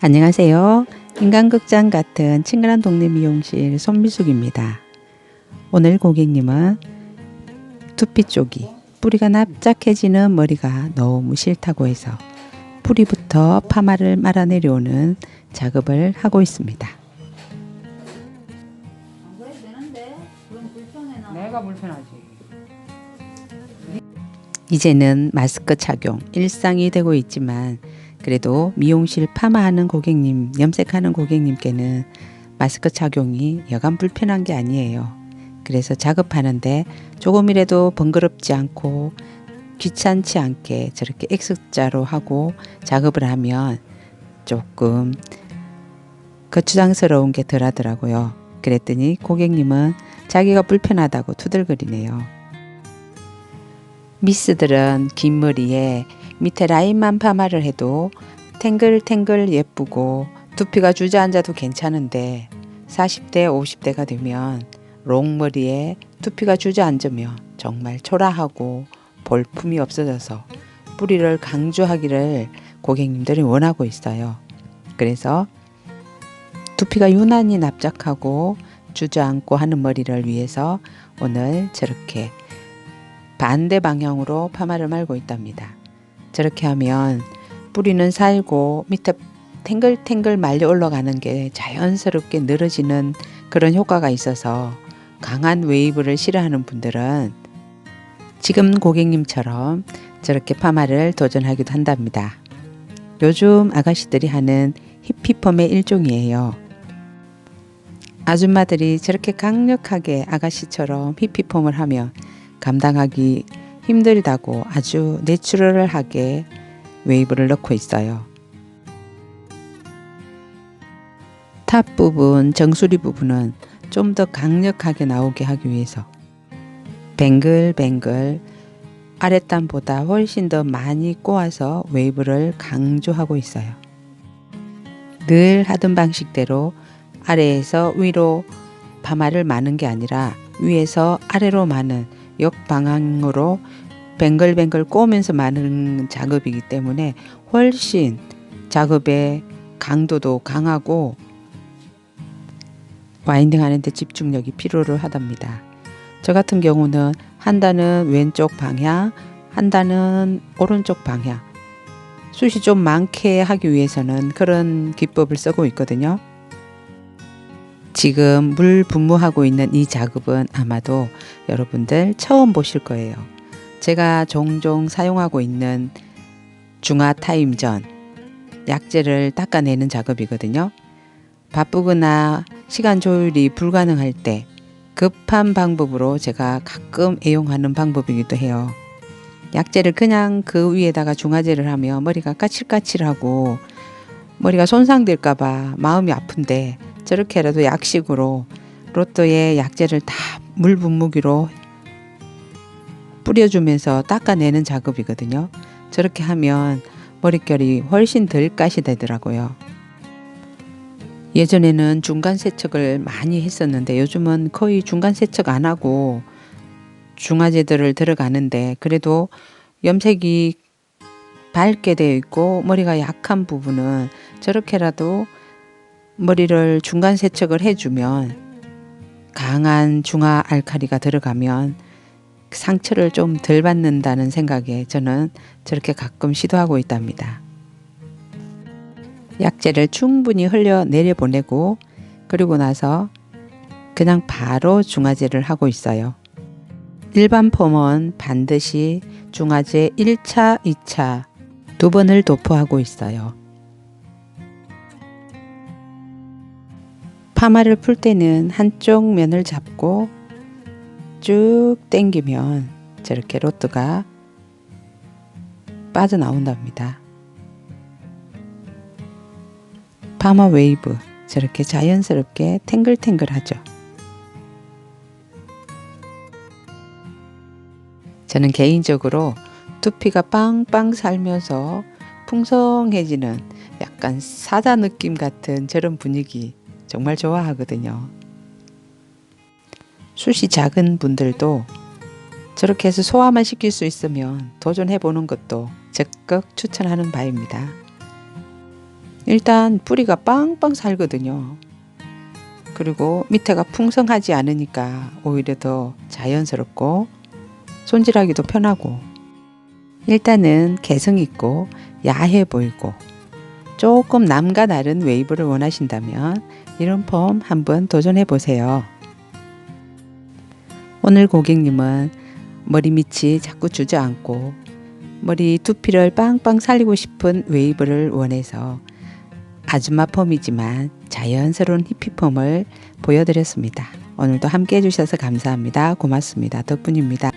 안녕하세요. 인간극장 같은 친근한 동네 미용실 손미숙입니다. 오늘 고객님은 두피 쪽이 뿌리가 납작해지는 머리가 너무 싫다고 해서 뿌리부터 파마를 말아 내려오는 작업을 하고 있습니다. 내가 불편하지. 이제는 마스크 착용 일상이 되고 있지만 그래도 미용실 파마하는 고객님, 염색하는 고객님께는 마스크 착용이 여간 불편한 게 아니에요. 그래서 작업하는데 조금이라도 번거롭지 않고 귀찮지 않게 저렇게 X자로 하고 작업을 하면 조금 거추장스러운 게 덜 하더라고요. 그랬더니 고객님은 자기가 불편하다고 투덜거리네요. 미스들은 긴 머리에 밑에 라인만 파마를 해도 탱글탱글 예쁘고 두피가 주저앉아도 괜찮은데 40대, 50대가 되면 롱머리에 두피가 주저앉으며 정말 초라하고 볼품이 없어져서 뿌리를 강조하기를 고객님들이 원하고 있어요. 그래서 두피가 유난히 납작하고 주저앉고 하는 머리를 위해서 오늘 저렇게 반대 방향으로 파마를 말고 있답니다. 저렇게 하면 뿌리는 살고 밑에 탱글탱글 말려 올라가는 게 자연스럽게 늘어지는 그런 효과가 있어서 강한 웨이브를 싫어하는 분들은 지금 고객님처럼 저렇게 파마를 도전하기도 한답니다. 요즘 아가씨들이 하는 히피펌의 일종이에요. 아줌마들이 저렇게 강력하게 아가씨처럼 히피펌을 하면 감당하기 힘들다고 아주 내추럴하게 웨이브를 넣고 있어요. 탑 부분, 정수리 부분은 좀 더 강력하게 나오게 하기 위해서 뱅글뱅글 아랫단보다 훨씬 더 많이 꼬아서 웨이브를 강조하고 있어요. 늘 하던 방식대로 아래에서 위로 파마를 마는 게 아니라 위에서 아래로 마는 역방향으로 뱅글뱅글 꼬면서 마는 작업이기 때문에 훨씬 작업의 강도도 강하고 와인딩 하는데 집중력이 필요를 하답니다. 저 같은 경우는 한 단은 왼쪽 방향, 한 단은 오른쪽 방향. 숱이 좀 많게 하기 위해서는 그런 기법을 쓰고 있거든요. 지금 물 분무하고 있는 이 작업은 아마도 여러분들 처음 보실 거예요. 제가 종종 사용하고 있는 중화 타임 전 약재를 닦아내는 작업이거든요. 바쁘거나 시간 조율이 불가능할 때 급한 방법으로 제가 가끔 애용하는 방법이기도 해요. 약재를 그냥 그 위에다가 중화제를 하면 머리가 까칠까칠하고 머리가 손상될까봐 마음이 아픈데 저렇게라도 약식으로 로또에 약재를 다 물 분무기로 뿌려주면서 닦아내는 작업이거든요. 저렇게 하면 머릿결이 훨씬 덜 가시 되더라고요. 예전에는 중간 세척을 많이 했었는데 요즘은 거의 중간 세척 안 하고 중화제들을 들어가는데 그래도 염색이 밝게 되어 있고 머리가 약한 부분은 저렇게라도 머리를 중간 세척을 해주면 강한 중화 알칼리가 들어가면 상처를 좀 덜 받는다는 생각에 저는 저렇게 가끔 시도하고 있답니다. 약재를 충분히 흘려 내려보내고 그리고 나서 그냥 바로 중화제를 하고 있어요. 일반 펌은 반드시 중화제 1차, 2차 두 번을 도포하고 있어요. 파마를 풀 때는 한쪽 면을 잡고 쭉 당기면 저렇게 로트가 빠져나온답니다. 파마 웨이브 저렇게 자연스럽게 탱글탱글하죠. 저는 개인적으로 두피가 빵빵 살면서 풍성해지는 약간 사자 느낌 같은 저런 분위기 정말 좋아하거든요. 숱이 작은 분들도 저렇게 해서 소화만 시킬 수 있으면 도전해 보는 것도 적극 추천하는 바입니다. 일단 뿌리가 빵빵 살거든요. 그리고 밑에가 풍성하지 않으니까 오히려 더 자연스럽고 손질하기도 편하고 일단은 개성 있고 야해 보이고 조금 남과 다른 웨이브를 원하신다면 이런 폼 한번 도전해 보세요. 오늘 고객님은 머리 밑이 자꾸 주저앉고 머리 두피를 빵빵 살리고 싶은 웨이브를 원해서 아줌마 폼이지만 자연스러운 히피 폼을 보여드렸습니다. 오늘도 함께 해주셔서 감사합니다. 고맙습니다. 덕분입니다.